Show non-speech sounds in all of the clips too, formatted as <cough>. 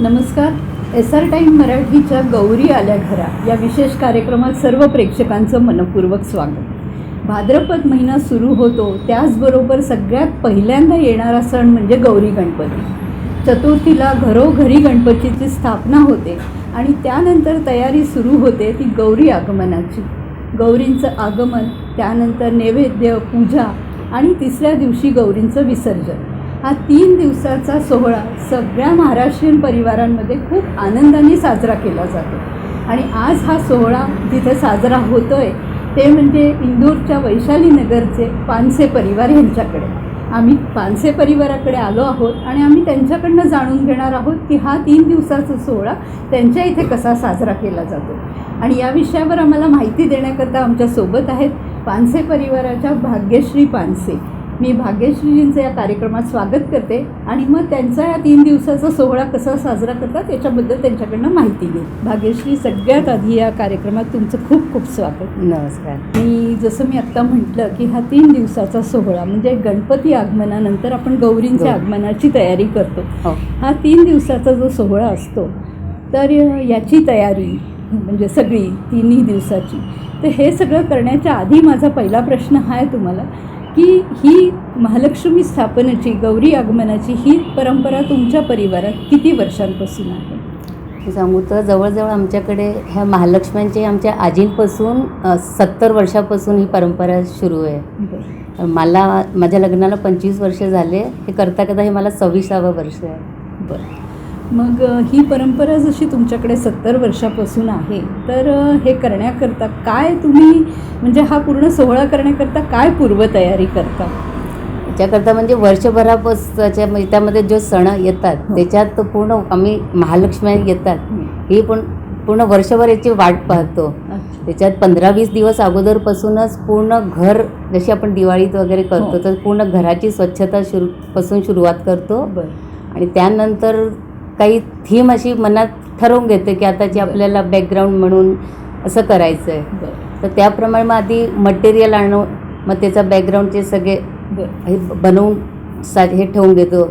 नमस्कार. S R time मराठीच्या गौरी आल्या घरा या विशेष कार्यक्रमात सर्व प्रेक्षकांचं मनपूर्वक स्वागत. भाद्रपद महिना सुरू होतो त्याचबरोबर सगळ्यात पहिल्यांदा येणारा सण म्हणजे गौरी गणपती. चतुर्थीला घरोघरी गणपतीची स्थापना होते आणि त्यानंतर तयारी सुरू होते ती गौरी आगमनाची. गौरींचं आगमन त्यानंतर नैवेद्य पूजा आणि तिसऱ्या दिवशी गौरींचं विसर्जन. हा तीन दिवसाचा सोहळा सगळ्या महाराष्ट्रीयन परिवारांमध्ये खूप आनंदाने साजरा केला जातो. आणि आज हा सोहळा जिथे साजरा होतो आहे ते म्हणजे इंदूरच्या वैशाली नगरचे पानसे परिवार यांच्याकडे. आम्ही पानसे परिवाराकडे आलो आहोत आणि आम्ही त्यांच्याकडनं जाणून घेणार आहोत की हा तीन दिवसाचा सोहळा त्यांच्या इथे कसा साजरा केला जातो. आणि या विषयावर आम्हाला माहिती देण्याकरता आमच्यासोबत आहेत पानसे परिवाराच्या भाग्यश्री पानसे. मी भाग्यश्रीजींचं या कार्यक्रमात स्वागत करते आणि मग त्यांचा या तीन दिवसाचा सोहळा कसा साजरा करतात याच्याबद्दल त्यांच्याकडनं माहिती घेईल भाग्यश्री सगळ्यात आधी या कार्यक्रमात तुमचं खूप खूप स्वागत. नमस्कार. आणि जसं मी आत्ता म्हटलं की हा तीन दिवसाचा सोहळा म्हणजे गणपती आगमनानंतर आपण गौरींच्या गौरी. आगमनाची तयारी करतो. हो. हा तीन दिवसाचा जो सोहळा असतो तर याची तयारी म्हणजे सगळी तिन्ही दिवसाची तर हे सगळं करण्याच्या आधी माझा पहिला प्रश्न हा आहे तुम्हाला की ही महालक्ष्मी स्थापनेची गौरी आगमनाची ही परंपरा तुमच्या परिवारात किती वर्षांपासून आहे? सांगू तर जवळजवळ आमच्याकडे ह्या महालक्ष्म्यांची आमच्या आजींपासून सत्तर वर्षापासून ही परंपरा सुरू आहे. मला माझ्या लग्नाला पंचवीस वर्ष झाले. हे करता करता हे मला सव्वीसावं वर्ष आहे. बरं. मग ही परंपरा जशी तुमच्याकडे सत्तर वर्षापासून आहे तर हे करण्याकरता काय तुम्ही म्हणजे हा पूर्ण सोहळा करण्याकरता काय पूर्वतयारी करता? याच्याकरता म्हणजे वर्षभरापासूनच्या म्हणजे त्यामध्ये जो सण येतात हो. त्याच्यात पूर्ण आम्ही महालक्ष्म्या येतात. ही. पण पूर्ण वर्षभर याची वाट पाहतो. त्याच्यात पंधरा वीस दिवस अगोदरपासूनच पूर्ण घर जशी आपण दिवाळीत वगैरे हो. करतो तर पूर्ण घराची स्वच्छता सुरू पासून सुरुवात करतो. आणि त्यानंतर काही थीम अशी मनात ठरवून घेते की आताची बरं. आपल्याला बॅकग्राऊंड म्हणून असं करायचं आहे तर त्याप्रमाणे मग आधी मटेरियल आणून मग त्याचा बॅकग्राऊंडचे सगळे हे बनवून सा हे ठेवून घेतो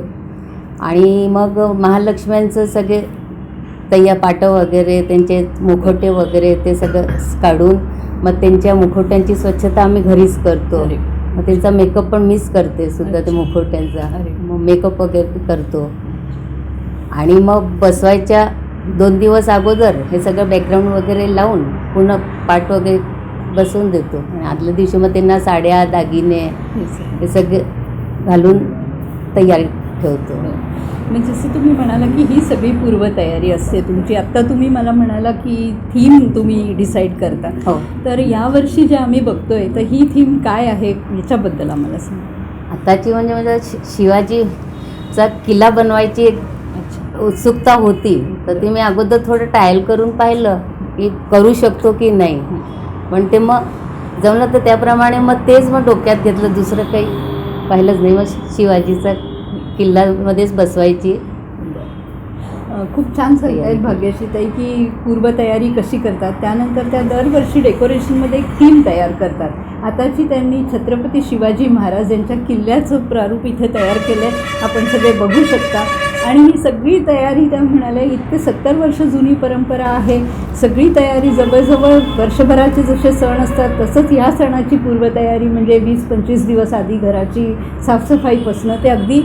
आणि मग महालक्ष्म्यांचं सगळे तय्या पाटं वगैरे त्यांचे मुखोटे वगैरे ते सगळं काढून मग त्यांच्या मुखोट्यांची स्वच्छता आम्ही घरीच करतो. मग त्यांचा मेकअप पण मिस करते सुद्धा. ते मुखोट्यांचा. मग मेकअप वगैरे करतो आणि मग बसवायच्या दोन दिवस अगोदर हे सगळं बॅकग्राऊंड वगैरे लावून पूर्ण पाट वगैरे बसवून देतो. आणि आदल्या दिवशी मग त्यांना साड्या दागिने हे सगळं. घालून तयारी ठेवतो. मग जसं तुम्ही म्हणाला की ही सगळी पूर्वतयारी असते तुमची. आत्ता तुम्ही मला म्हणाला की थीम तुम्ही डिसाईड करता. हो. तर यावर्षी जे आम्ही बघतोय तर ही थीम काय आहे याच्याबद्दल आम्हाला सांग. आताची म्हणजे म्हणजे शि- शिवाजीचा किल्ला बनवायची एक उत्सुकता होती. तर ते मी अगोदर थोडं ट्रायल करून पाहिलं की करू शकतो की नाही. पण ते मग जमलं तर त्याप्रमाणे मग तेच मग डोक्यात घेतलं. दुसरं काही पाहिलंच नाही. मग शिवाजीचा किल्ल्यामध्येच बसवायची. खूप छान सांगतायत भाग्यश्री ताई की पूर्वतयारी कशी करतात. त्यानंतर त्या दरवर्षी डेकोरेशनमध्ये एक थीम तयार करतात. आताची त्यांनी छत्रपती शिवाजी महाराज यांच्या किल्ल्याचं प्रारूप इथे तयार केलं आहे आपण सगळे बघू शकता. आणि ही सगळी तयारी त्या म्हणाल्या इतके सत्तर वर्ष जुनी परंपरा आहे. सगळी तयारी जवळजवळ वर्षभराचे जसे सण असतात तसंच ह्या सणाची पूर्वतयारी म्हणजे वीस पंचवीस दिवस आधी घराची साफसफाईपासनं ते अगदी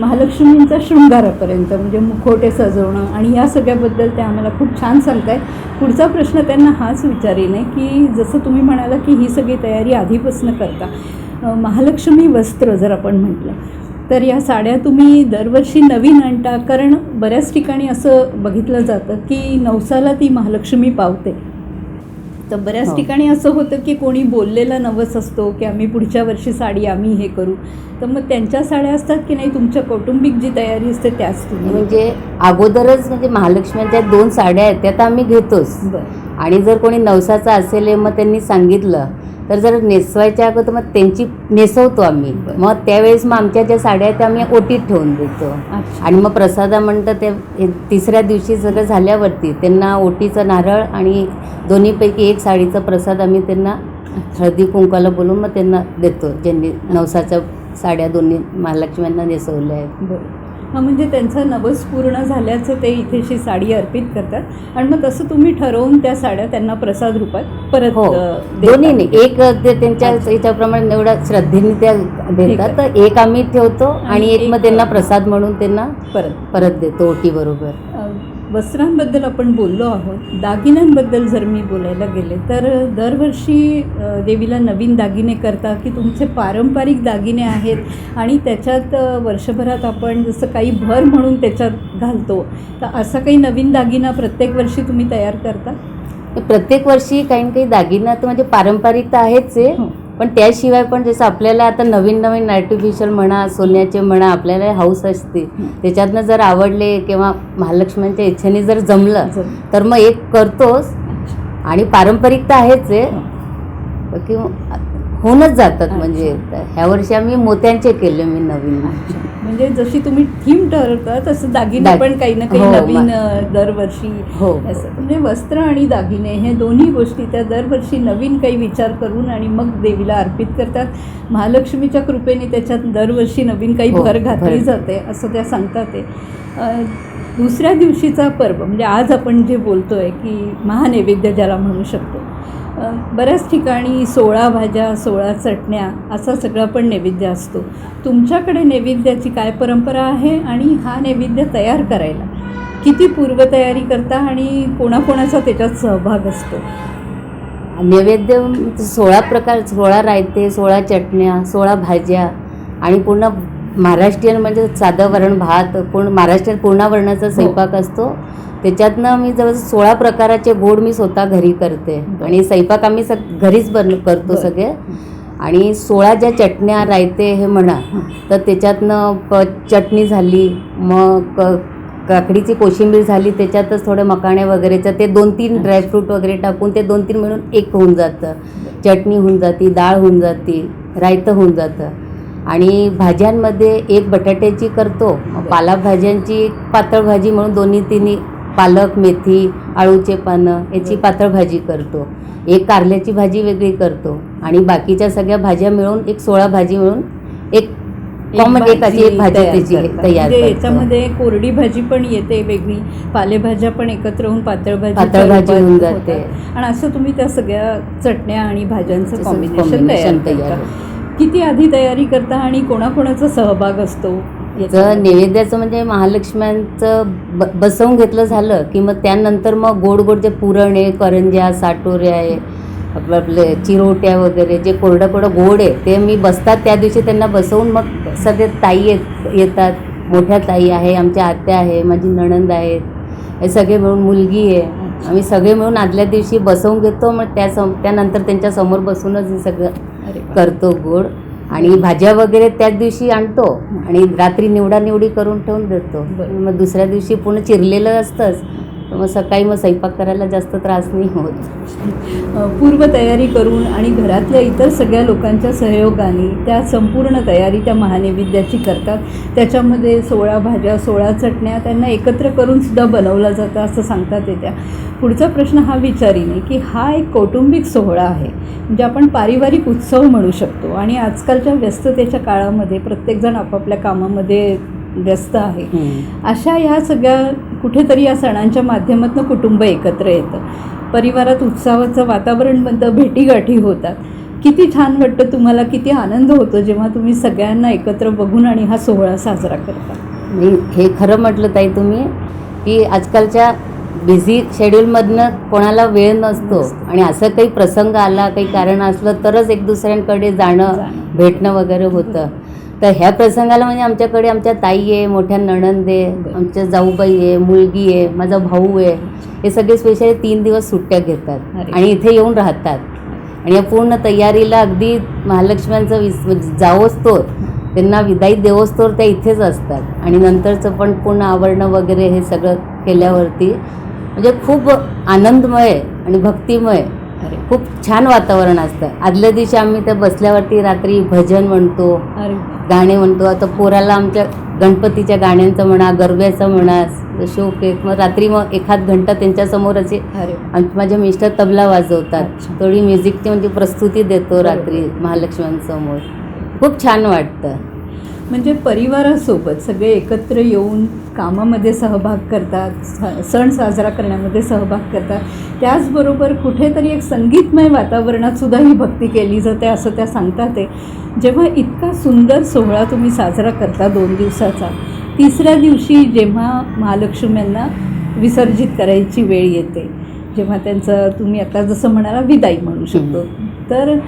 महालक्ष्मींचा शृंगारापर्यंत म्हणजे मुखोटे सजवणं आणि या सगळ्याबद्दल ते आम्हाला खूप छान सांगत आहेत पुढचा प्रश्न त्यांना हाच विचारेन आहे की जसं तुम्ही म्हणाला की ही सगळी तयारी आधीपासून करता. महालक्ष्मी वस्त्र जर आपण म्हटलं तर या साड्या तुम्ही दरवर्षी नवीन आणता. कारण बऱ्याच ठिकाणी असं बघितलं जातं की नवसाला ती महालक्ष्मी पावते. तर बऱ्याच हो. ठिकाणी असं होतं की कोणी बोललेला नवस असतो की आम्ही पुढच्या वर्षी साडी आम्ही हे करू. तर मग त्यांच्या साड्या असतात की नाही? तुमच्या कौटुंबिक जी तयारी असते त्याच तुम्ही म्हणजे अगोदरच म्हणजे महालक्ष्म्यांच्या दोन साड्या आहेत त्या तर आम्ही घेतोच. आणि जर कोणी नवसाचं असेल मग त्यांनी सांगितलं तर जर नेसवायच्या अगोदर मग त्यांची नेसवतो आम्ही. मग त्यावेळेस मग आमच्या ज्या साड्या आहेत त्या आम्ही ओटीत ठेवून देतो. आणि मग प्रसादा म्हणतं ते तिसऱ्या दिवशी सगळं झाल्यावरती त्यांना ओटीचं नारळ आणि दोन्हीपैकी एक साडीचा प्रसाद आम्ही त्यांना हळदी कुंकाला बोलून मग त्यांना देतो. ज्यांनी नवसाच्या साड्या दोन्ही महालक्ष्म्यांना नेसवल्या आहेत. हा म्हणजे त्यांचं नवस पूर्ण झाल्याचं ते इथेशी साडी अर्पित करतात. आणि मग तसं तुम्ही ठरवून त्या साड्या त्यांना प्रसाद रूपात परत हो. दोन्ही नाही. एक ते त्यांच्या याच्याप्रमाणे एवढ्या श्रद्धेने त्या देतात. तर एक आम्ही ठेवतो आणि एक मग त्यांना प्रसाद म्हणून त्यांना परत. परत देतो ओटी बरोबर वस्त्रांबद्दल आपण बोललो आहोत. दागिन्यांबद्दल जर मी बोलायला गेले तर दरवर्षी देवीला नवीन दागिने करता की तुमचे पारंपरिक दागिने आहेत आणि त्याच्यात वर्षभरात आपण जसं काही भर म्हणून त्याच्यात घालतो तर असा काही नवीन दागिना प्रत्येक वर्षी तुम्ही तयार करता? प्रत्येक वर्षी काही ना काही दागिना तर म्हणजे पारंपरिक तर आहेच आहे. हो. पण त्याशिवाय पण जसं आपल्याला आता नवीन नवीन आर्टिफिशियल म्हणा सोन्याचे म्हणा आपल्याला हाऊस असते. त्याच्यातनं जर आवडले किंवा महालक्ष्म्यांच्या इच्छेने जर जमलं जम- तर मग एक करतोच आणि पारंपरिक तर आहेच आहे. की होऊनच जातात. म्हणजे ह्या वर्षी आम्ही मोत्यांचे केले मी नवीन. म्हणजे जशी तुम्ही थीम ठरवता तसं दागिने दाग- पण काही ना काही हो, नवीन दरवर्षी हो. असं. म्हणजे वस्त्र आणि दागिने हे दोन्ही गोष्टी त्या दरवर्षी नवीन काही विचार करून आणि मग देवीला अर्पित करतात. महालक्ष्मीच्या कृपेने त्याच्यात दरवर्षी नवीन काही हो, भर घातली. जाते असं त्या सांगतात ते. दुसऱ्या दिवशीचा पर्व म्हणजे आज आपण जे बोलतोय की महानैवेद्य ज्याला म्हणू शकतो बऱ्याच ठिकाणी सोळा भाज्या सोळा चटण्या असा सगळा पण नैवेद्य असतो. तुमच्याकडे नैवेद्याची काय परंपरा आहे आणि हा नैवेद्य तयार करायला किती पूर्वतयारी करता आणि कोणाकोणाचा त्याच्यात सहभाग असतो? नैवेद्य सोळा प्रकार सोळा रायते सोळा चटण्या सोळा भाज्या आणि पूर्ण महाराष्ट्रीयन म्हणजे साधं वरण भात पूर्ण महाराष्ट्रीयन पूर्ण वर्णाचा स्वयंपाक असतो. त्याच्यातनं मी जवळ सोळा प्रकाराचे गोड मी स्वतः घरी करते. आणि स्वयंपाक आम्ही सग घरीच बन करतो. सगळे. आणि सोळा ज्या चटण्या रायते हे म्हणा तर त्याच्यातनं प चटणी झाली मग क- काकडीची कोशिंबीर झाली त्याच्यातच थोडे मकाणे वगैरेचं ते दोन तीन ड्रायफ्रूट वगैरे टाकून ते दोन तीन मिळून एक होऊन जातं. चटणी होऊन जाती डाळ होऊन जाती रायतं होऊन जातं. आणि भाज्यांमध्ये एक बटाट्याची करतो पालाभाज्यांची पातळ भाजी म्हणून दोन्ही तिन्ही पालक मेथी आळूचे पानं याची पातळ भाजी करतो एक कारल्याची भाजी वेगळी करतो आणि बाकीच्या सगळ्या भाज्या मिळून एक सोळा भाजी मिळून एक कॉमन एक अशी एक भाजी तयार त्याची करता. तयार म्हणजे. याच्यामध्ये कोरडी भाजी पण येते वेगळी पालेभाज्या पण एकत्र होऊन पातळ भाजी पातळ भाजी होऊन जाते. आणि असं तुम्ही त्या सगळ्या चटण्या आणि भाज्यांचं कॉम्बिनेशन तयार किती आधी तयारी करता आणि कोणाकोणाचा सहभाग असतो तर नैवेद्याचं म्हणजे महालक्ष्म्यांचं ब बसवून घेतलं झालं की मग त्यानंतर मग गोड गोड जे पुरण आहे करंज्या साटोऱ्या आहे आपलं आपले चिरोट्या वगैरे जे कोरडं कोरडं गोड आहे ते मी बसतात त्या दिवशी त्यांना बसवून मग सगळे ताई येत येतात. मोठ्या ताई आहे आमच्या आत्या आहे माझी नणंद आहेत. हे सगळे मिळून मुलगी आहे. आम्ही सगळे मिळून आदल्या दिवशी बसवून घेतो मग त्या सम त्यानंतर त्यांच्यासमोर बसूनच हे सगळं. करतो गोड आणि भाज्या वगैरे त्याच दिवशी आणतो आणि रात्री निवडा निवडी करून ठेवून देतो. मग दुसऱ्या दिवशी पूर्ण चिरलेलं असतंच तर मग सकाळी मग स्वयंपाक करायला जास्त त्रास नाही होत. पूर्वतयारी करून आणि घरातल्या इतर सगळ्या लोकांच्या सहयोगाने त्या संपूर्ण तयारी त्या महानैवेद्याची करतात. त्याच्यामध्ये सोळा भाज्या सोळा चटण्या त्यांना एकत्र करून सुद्धा बनवला जातं असं सांगतात येत्या. पुढचा प्रश्न हा विचारीने की हा एक कौटुंबिक सोहळा आहे म्हणजे आपण पारिवारिक उत्सव म्हणू शकतो. आणि आजकालच्या व्यस्ततेच्या काळामध्ये प्रत्येकजण आपापल्या कामामध्ये व्यस्त आहे. अशा या सगळ्या कुठेतरी या सणांच्या माध्यमातून कुटुंब एकत्र येतं. परिवारात उत्साहाचं वातावरण बनतं भेटीगाठी होतात. किती छान वाटतं तुम्हाला किती आनंद होतो जेव्हा तुम्ही सगळ्यांना एकत्र बघून आणि हा सोहळा साजरा करता. मी हे खरं म्हटलं ताई तुम्ही की आजकालच्या बिझी शेड्यूलमधनं कोणाला वेळ नसतो आणि असं काही प्रसंग आला काही कारण असलं तरच एक दुसऱ्यांकडे जाणं. भेटणं वगैरे होतं. तर ह्या प्रसंगाला म्हणजे आमच्याकडे आमच्या ताई आहे मोठ्या नणंद आहे. आमच्या जाऊबाई आहे मुलगी आहे माझा भाऊ आहे. हे सगळे स्पेशली तीन दिवस सुट्ट्या घेतात. आणि इथे येऊन राहतात. आणि या पूर्ण तयारीला अगदी महालक्ष्म्यांचं विस म्हणजे जावोच तो त्यांना विदाई देवोच तर त्या इथेच असतात. आणि नंतरचं पण पूर्ण आवरणं वगैरे हे सगळं केल्यावरती म्हणजे खूप आनंदमय आणि भक्तिमय. अरे. खूप छान वातावरण असतं. आदल्या दिवशी आम्ही त्या बसल्यावरती रात्री भजन म्हणतो. गाणे म्हणतो आता पोराला आमच्या गणपतीच्या गाण्यांचं म्हणा गरब्याचं म्हणा शोक एक मग रात्री मग एखाद घंटा त्यांच्यासमोर असे आणि माझे मिस्टर तबला वाजवतात. थोडी म्युझिकची म्हणजे प्रस्तुती देतो. रात्री महालक्ष्म्यांसमोर खूप छान वाटतं म्हणजे परिवारासोबत सगळे एकत्र येऊन कामामध्ये सहभाग करतात स- सण साजरा करण्यामध्ये सहभाग करतात. त्याचबरोबर कुठेतरी एक संगीतमय वातावरणात सुद्धा ही भक्ती केली जाते असं त्या सांगतात ते. जेव्हा इतका सुंदर सोहळा तुम्ही साजरा करता दोन दिवसाचा तिसऱ्या दिवशी जेव्हा महालक्ष्म्यांना विसर्जित करायची वेळ येते जेव्हा त्यांचं तुम्ही आता जसं म्हणाला विदाई म्हणू शकतो. तर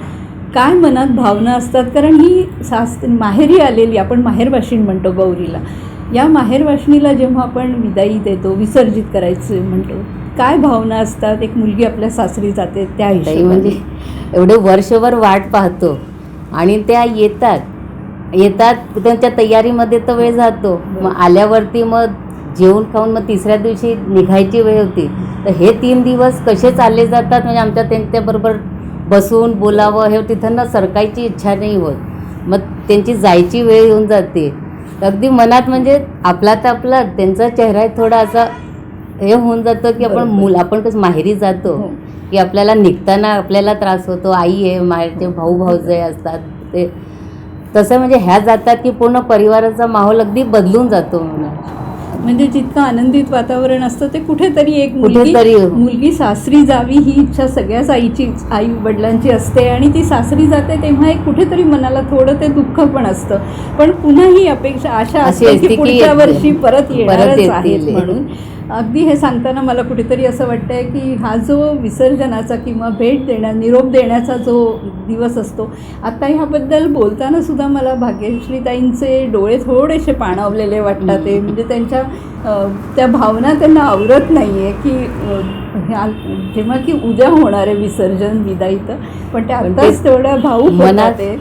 काय मनात भावना असतात? कारण ही सास माहेरी आलेली आपण माहेरवाशीण म्हणतो गौरीला. या माहेरवाशिणीला जेव्हा आपण विदाई देतो विसर्जित करायचं म्हणतो काय भावना असतात? एक मुलगी आपल्या सासरी जाते त्या. म्हणजे एवढे वर्षभर वाट पाहतो आणि त्या येतात. येतात त्यांच्या तयारीमध्ये तर वेळ जातो. मग आल्यावरती मग जेवण खाऊन मग तिसऱ्या दिवशी निघायची वेळ होती. तर हे तीन दिवस कसे चालले जातात? म्हणजे आमच्या त्यांच्याबरोबर बसून बोलावं हे तिथं ना सरकायची इच्छा नाही होत मग त्यांची जायची वेळ येऊन जाते अगदी मनात म्हणजे आपला तर आपला त्यांचा चेहरा थोडा असा हे होऊन जातं की आपण. मुल आपण कसं माहेरी जातो हो. की आपल्याला निघताना आपल्याला त्रास होतो आई आहे माहेरचे भाऊ भाऊजे असतात ते तसं म्हणजे ह्या जातात की पूर्ण परिवाराचा माहोल अगदी बदलून जातो म्हणून म्हणजे जितकं आनंदित वातावरण असतं ते कुठेतरी एक मुलगी. मुलगी सासरी जावी ही इच्छा सगळ्याच आईची आई वडिलांची असते आणि ती सासरी जाते तेव्हा एक कुठेतरी मनाला थोडं ते दुःख पण असतं पण पुन्हा ही अपेक्षा आशा अशी असते की पुढच्या. वर्षी परत येणारच. आहेत म्हणून अगदी हे सांगताना मला कुठेतरी असं वाटतंय की हा जो विसर्जनाचा किंवा भेट देण्या निरोप देण्याचा जो दिवस असतो आता ह्याबद्दल बोलताना सुद्धा मला भाग्यश्रीताईंचे डोळे थोडेसे पाणावलेले वाटतात. ते म्हणजे त्यांच्या त्या भावना त्यांना आवरत नाही आहे की ह्या जेव्हा की उद्या होणार आहे विसर्जन विदाईचं पण ते पण ते आत्ताच तेवढ्या होतात मनात- ते.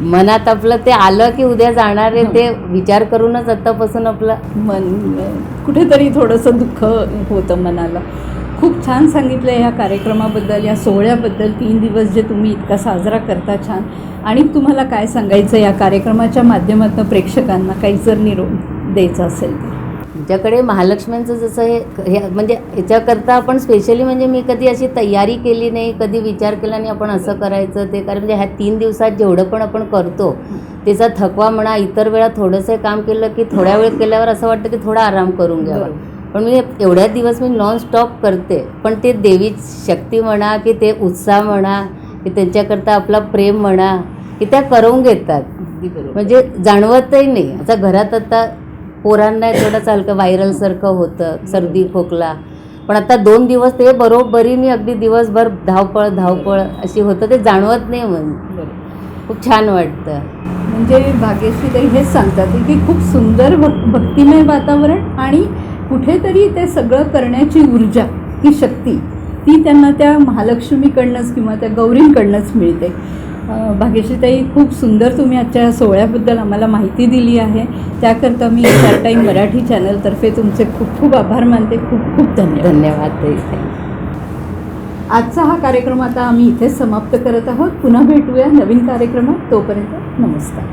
मनात आपलं ते आलं की उद्या जाणार आहे ते विचार करूनच आत्तापासून आपलं मन कुठेतरी थोडंसं दुःख होतं मनाला. खूप छान सांगितलं ह्या कार्यक्रमाबद्दल या सोहळ्याबद्दल. तीन दिवस जे तुम्ही इतका साजरा करता छान. आणि तुम्हाला काय सांगायचं या कार्यक्रमाच्या माध्यमातून प्रेक्षकांना? काही जर निरोप द्यायचा असेल तर. आमच्याकडे महालक्ष्म्यांचं जसं हे हे म्हणजे याच्याकरता आपण स्पेशली म्हणजे मी कधी अशी तयारी केली नाही कधी विचार केला नाही आपण असं करायचं ते कारण म्हणजे ह्या तीन दिवसात जेवढं पण आपण करतो त्याचा थकवा म्हणा इतर वेळा थोडंसं काम केलं की थोड्या वेळ केल्यावर असं वाटतं की थोडा आराम करून घ्यावा. पण मी एवढ्या दिवस मी नॉन स्टॉप करते पण ते देवी शक्ती म्हणा की ते उत्साह म्हणा की त्यांच्याकरता आपला प्रेम म्हणा की त्या करून घेतात. म्हणजे जाणवतही नाही. आता घरात आता पोरांना थोडं चालकं व्हायरलसारखं होतं सर्दी खोकला. पण आता दोन दिवस ते बरोबरीने अगदी दिवसभर धावपळ धावपळ अशी होतं ते जाणवत नाही म्हणजे खूप छान वाटतं. म्हणजे भाग्यश्री ताई हेच सांगतात की खूप सुंदर भक् भक्तिमय वातावरण आणि कुठेतरी ते सगळं करण्याची ऊर्जा ही शक्ती ती त्यांना त्या महालक्ष्मीकडनंच किंवा त्या गौरींकडनंच मिळते. भाग्यश्रीताई खूप सुंदर तुम्ही आजच्या या सोहळ्याबद्दल आम्हाला माहिती दिली आहे. त्याकरता मी <coughs> स्टार टाईम मराठी चॅनलतर्फे तुमचे खूप खूप आभार मानते. खूप खूप धन्यवाद. धन्यवाद आजचा हा कार्यक्रम आता आम्ही इथेच समाप्त करत आहोत. पुन्हा भेटूया नवीन कार्यक्रमात. तोपर्यंत नमस्कार.